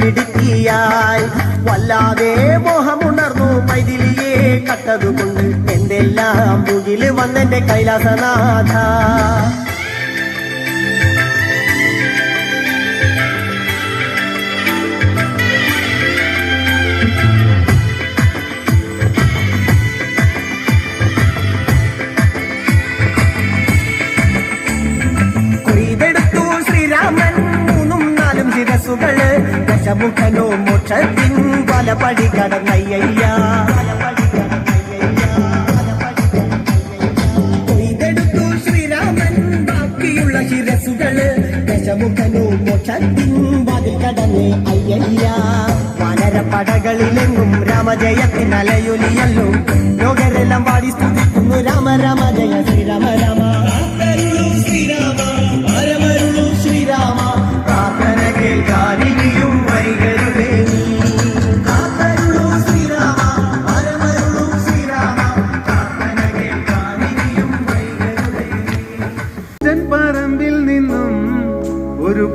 മിടുക്കിയായി വല്ലാതെ മോഹമുണർന്നു മൈതിലിയെ കട്ടതുകൊണ്ട് എന്തെല്ലാം മുകിൽ വന്നെന്റെ കൈലാസനാഥ. pra ligar.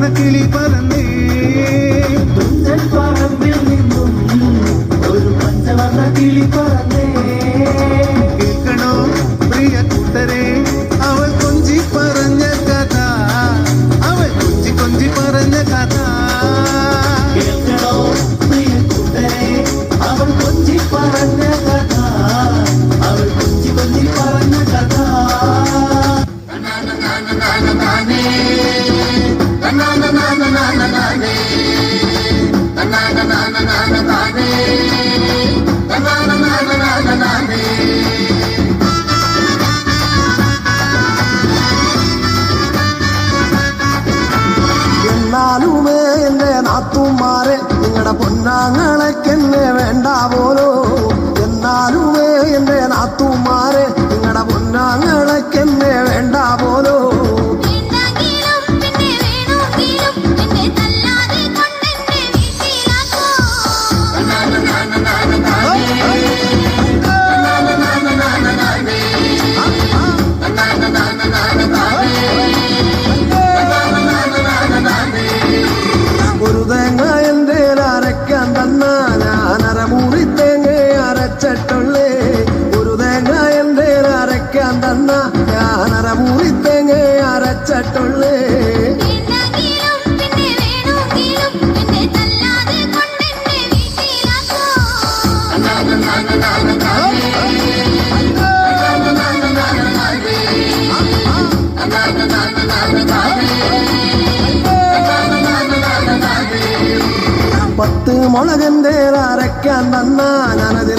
പരന്ന കിളി പരന്നേ തുന്നൽ പറമ്പിൽ നിന്നും ഒരു പഞ്ചവർണ കിളി പറ മുളകൻ തേറക്കാൻ തന്നാ ഞാനതിൽ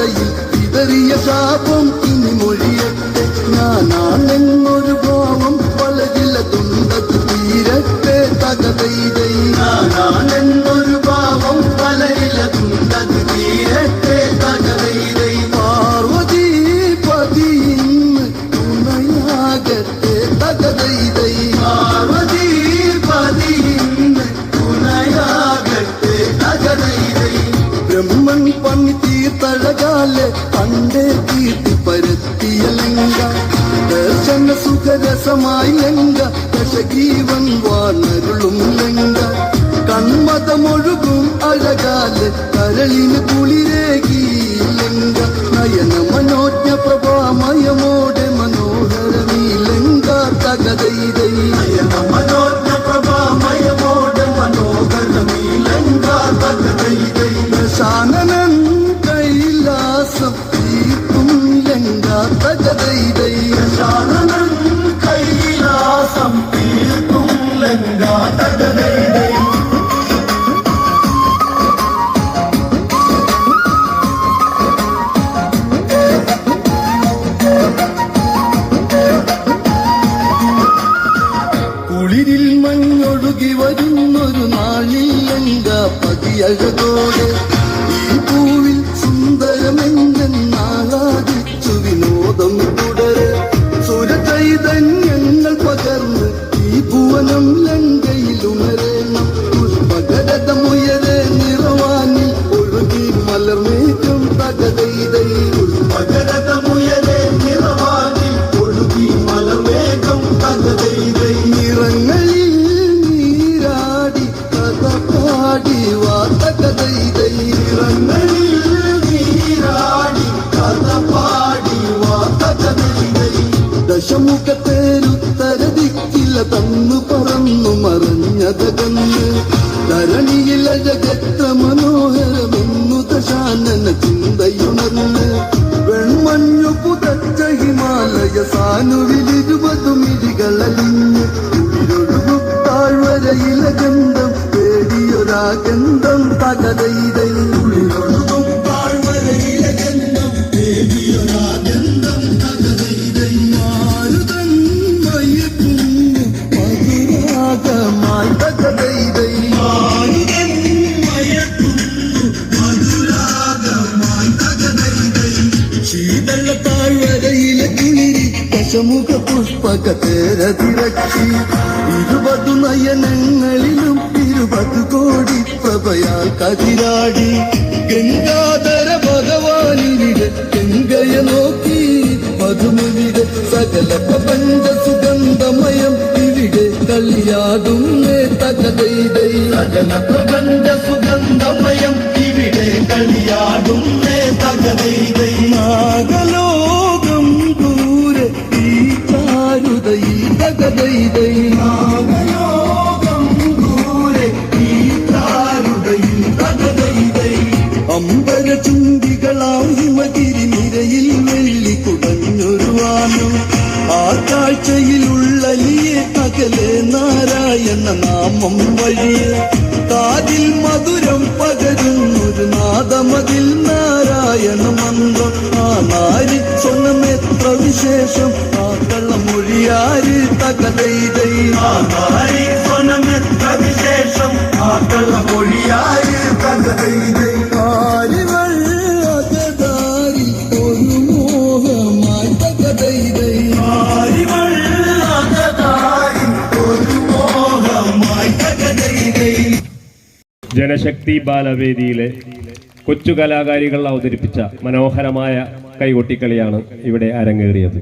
ചിതയിൽ ചിതറിയ ശാപം ഇനി മൊഴിയട്ടെ ഞാനാണെന്നൊരു ഭാവം വളരില്ല തുണ്ടത്ത് തീരട്ടെ തകതൈതൈ ഞാനാണെന്ന പണി തീർത്തഴകാലെ പണ്ടേ കീർത്തി പരത്തിയ ലങ്ക ദർശന സുഖരസമായി ലങ്ക ദശജീവൻ വാണരുളും ലങ്ക കൺമതമൊഴുകും അഴകാൽ കരളിന് കുളിരേകി ലങ്ക നയന മനോജ്ഞ പ്രഭാമയമോടെ കുളിരിൽ മഞ്ഞൊഴുകി വരുന്നൊരു നാളിൽ ലങ്ക പതിയഴകോടെ ഈ പൂവിൽ സുന്ദരമെന്നാളാദിച്ചു വിനോദം തുടരെ. സുരചൈതന്യങ്ങൾ പകർന്ന് ഈ ഭുവനം ലങ്കയിൽ ప్రత్య హిమాలయ సానువి നാമം വഴി കാതിൽ മധുരം പകരുന്നൊരു നാദമതിൽ നാരായണ മന്ത്രം. ആ നാരി സ്വണമെത്ര വിശേഷം ആ കള്ളമൊഴിയാര് തകതൈതൈ ആ നാരി സ്വനമെത്ര വിശേഷം ആക്കള മൊഴിയായി തകതൈതൈ ജനശക്തി ബാലവേദിയിലെ കൊച്ചു കലാകാരികൾ അവതരിപ്പിച്ച മനോഹരമായ കൈകൊട്ടിക്കളിയാണ് ഇവിടെ അരങ്ങേറിയത്.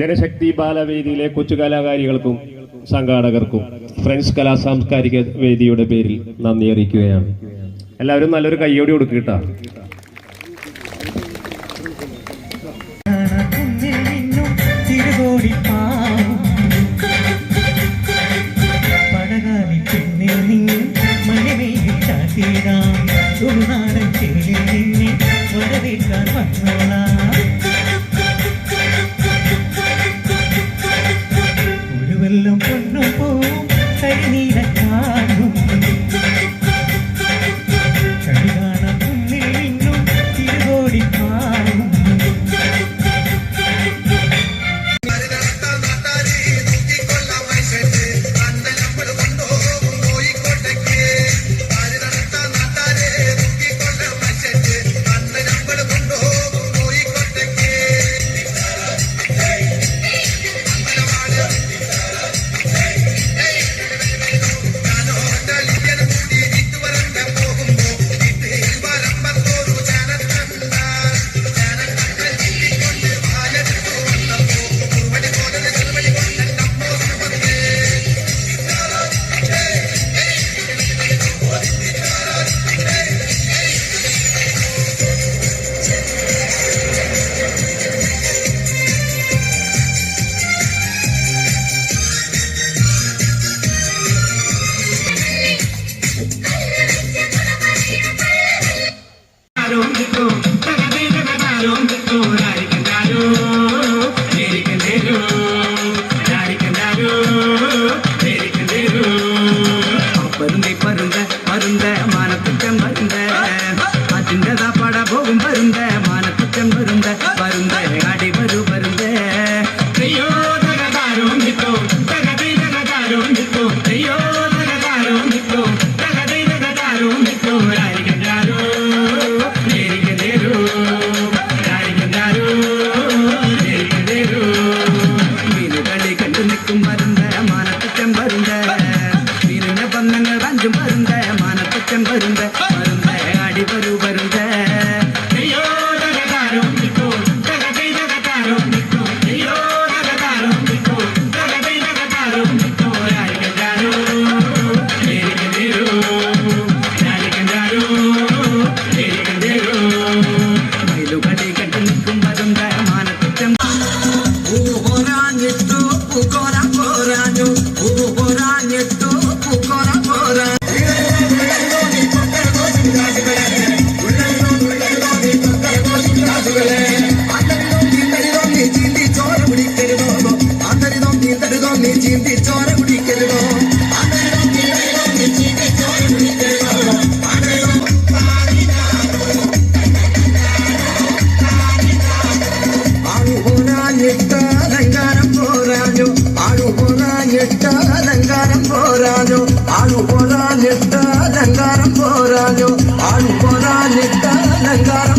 ജനശക്തി ബാലവേദിയിലെ കൊച്ചു കലാകാരികൾക്കും സംഘാടകർക്കും ഫ്രണ്ട്സ് കലാ സാംസ്കാരിക വേദിയുടെ പേരിൽ നന്ദി അറിയിക്കുകയാണ്. എല്ലാവരും നല്ലൊരു കയ്യോടി കൊടുക്കട്ടാ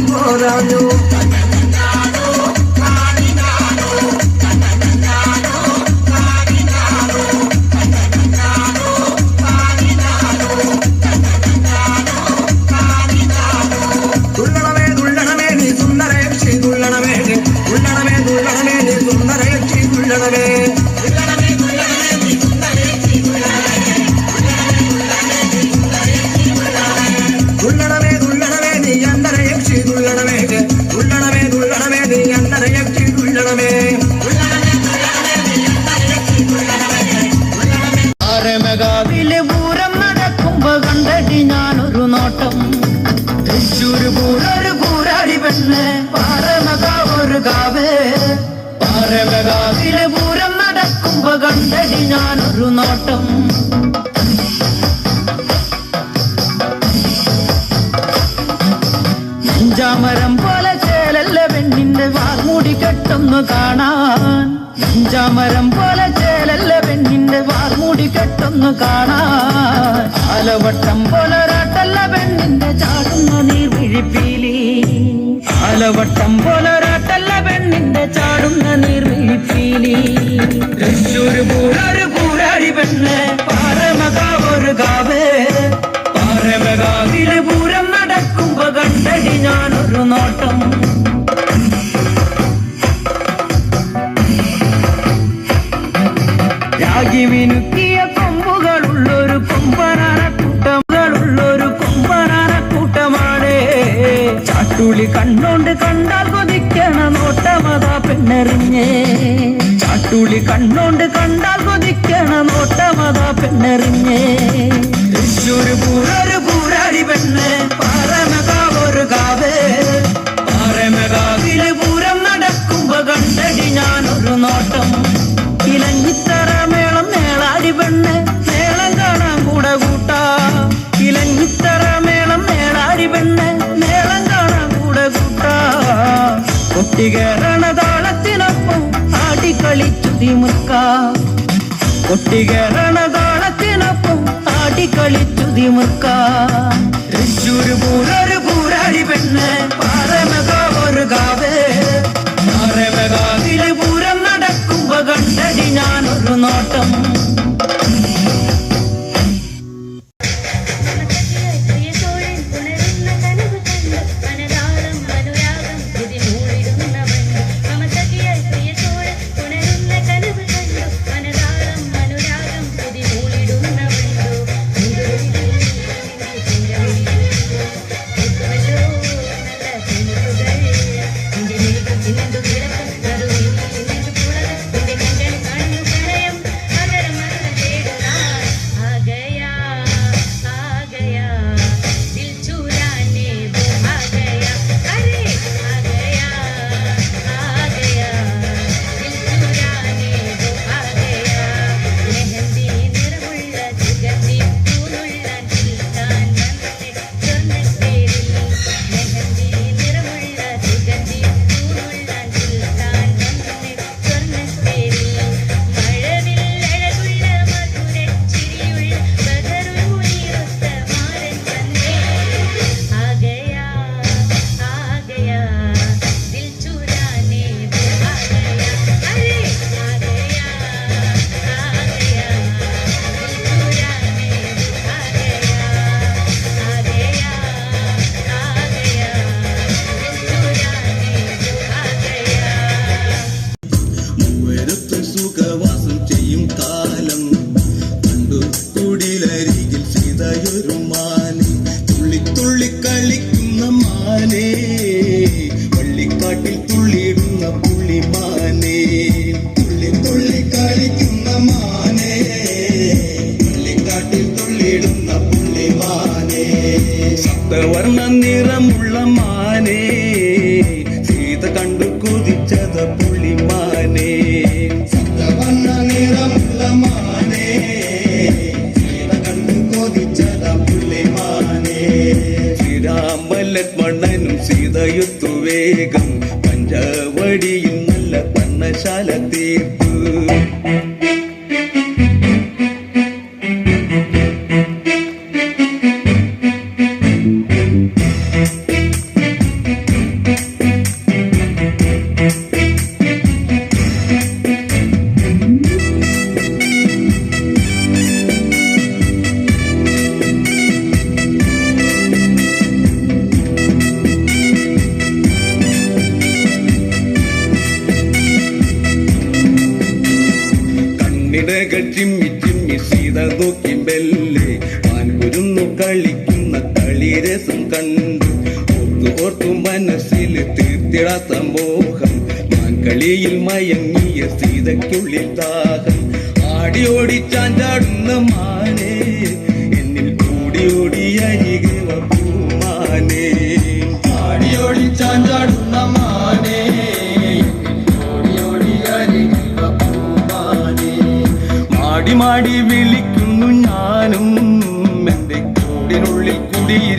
মরানো വന്നു കാണാൻ. ഇഞ്ചാമരം പോലെ ചേലല്ല പെണ്ണിന്റെ വാർമൂടി കെട്ടൊന്നു കാണാൻ. അലവട്ടം പോലെ ഒരാട്ടല്ല പെണ്ണിന്റെ ചാടുന്ന നീർവിഴിപ്പീലി. അലവട്ടം പോലെ ഒരാട്ടല്ല പെണ്ണിന്റെ ചാടുന്ന നീർവിഴിപ്പീലി. തൃശ്ശൂര് പൂരൊരു പൂരാടി പെണ്ണ് പാറമകാ ഒരു കാവ്. പാറമകാവിലെ പൂരം നടക്കുമ്പോ കണ്ടടി ഞാനൊരു നോട്ടം. ഭാഗ്യമിനുക്കിയ കൊമ്പുകളുള്ളൊരു കൊമ്പനാന കൂട്ടമുകളുള്ളൊരു കൊമ്പനാന കൂട്ടമാണ്. ചാട്ടുളി കണ്ണോണ്ട് കണ്ടാൽ കൊതിക്കണ നോട്ടമതാ പെണ്ണെറിഞ്ഞേ. ചാട്ടുളി കണ്ണോണ്ട് കണ്ടാൽ കൊതിക്കണ നോട്ടമതാ പെണ്ണെറിഞ്ഞേ. തൃശ്ശൂര് പൂരൊരു പൂരാടി പെണ്ണ് പാറമകാവൊരു കാവ്. പാറമകാവിലെ ഒഴുക രണതാളത്തിനൊപ്പം ആടിക്കളിച്ചു തിമുക്ക ഒട്ടിക രണതാളത്തിനൊപ്പം ആടിക്കളിച്ചു തിമുക്ക തൃശ്ശൂർ പൂരൊരു പൂരാടി പെണ്ണ് പാറമക ഒരു കാവ് മാനേ. സിദ്ധവർണ നിറമുള്ള മാനേ കണ്ണു കൊതിച്ചത പുള്ളിമാനേ. ശ്രീരാമലക്ഷ്മണനും സീതയുത്തു വേഗം. പഞ്ചവടിയിൽ നല്ല പണ്ണശാല തീർത്തു ഓർത്തു മനസ്സിൽ തീർത്തിടാത്ത മോഹം. മാൻകളിയിൽ മയങ്ങിയ സീതയ്ക്കുള്ളിൽ ദാഹം. ആടി ഓടി ചാഞ്ചാടുന്ന മാനേ എന്നിൽ കൂടി ഓടി അരികെ പൂമാനേ. ആടി ഓടി ചാഞ്ചാടുന്ന മാനേ മാടി മാടി വിളിക്കുന്നു ഞാനും. എന്റെ കൂടിനുള്ളിൽ കുടിയിൽ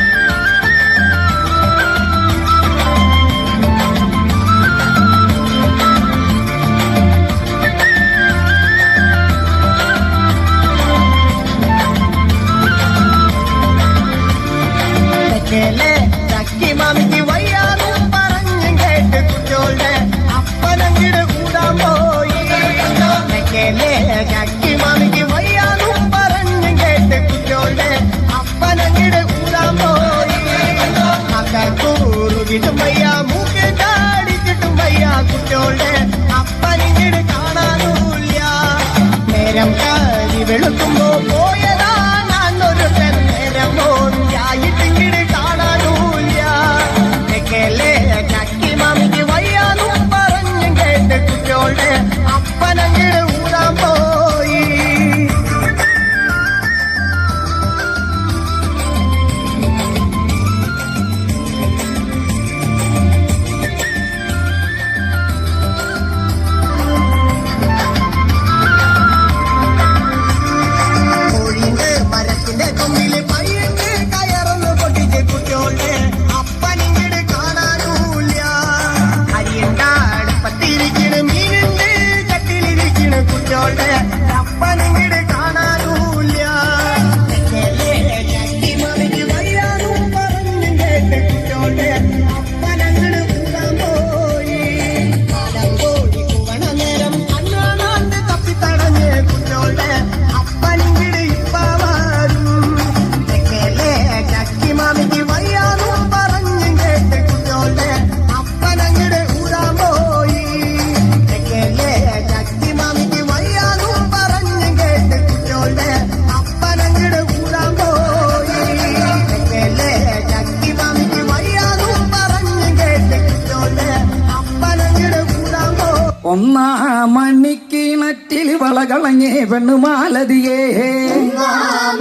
வளகலங்கே பெண்ணு மாலதியே.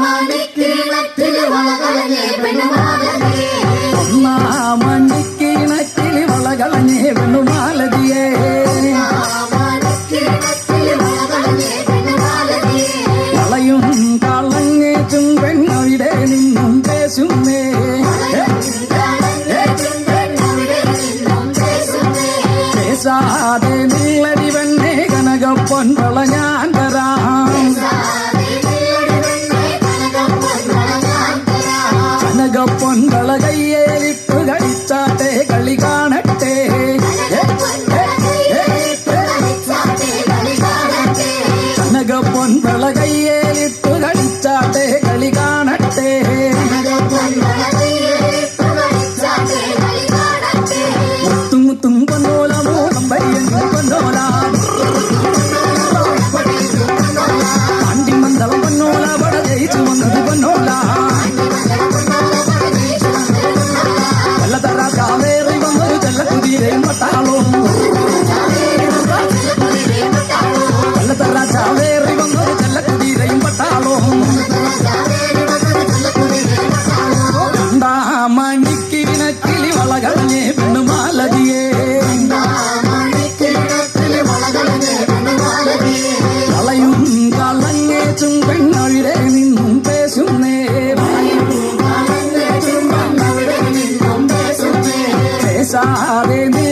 மணி கிழத்திலே வளகலங்கே பெண்ணு மாலதியே. gayi सारे में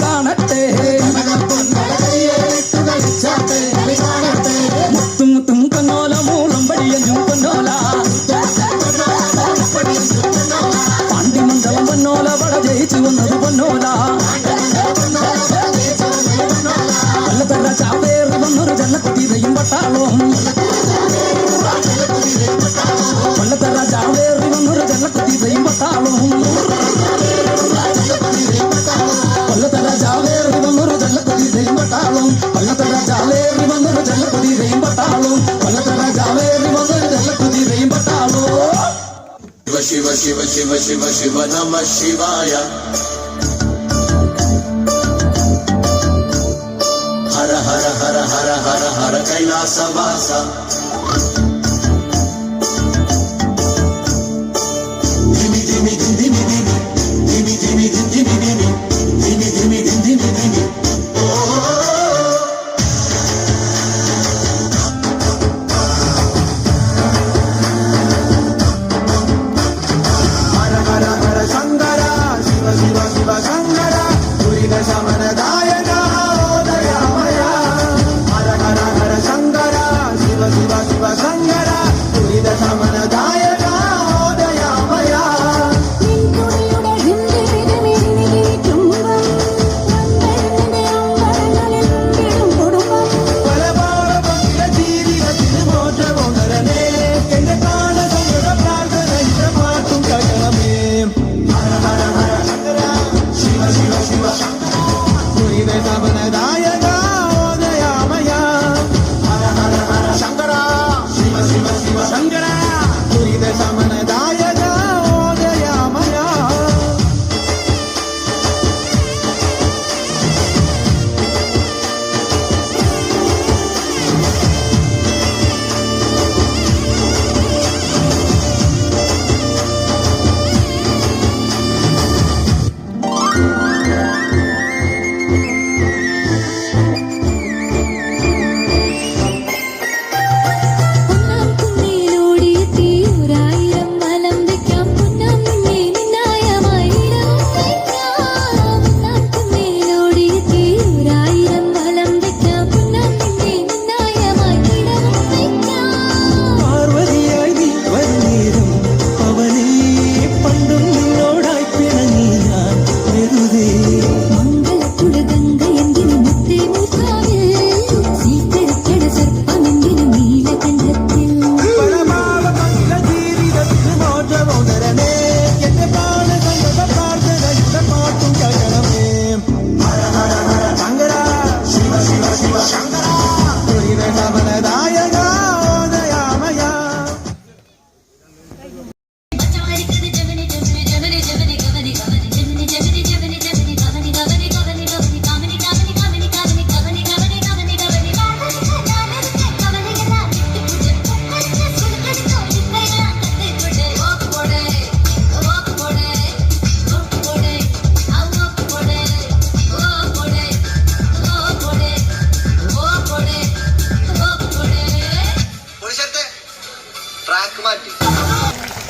காணத்தே शिव शिव नम शिवाय। हर हर हर हर हर हर कैलासवासा।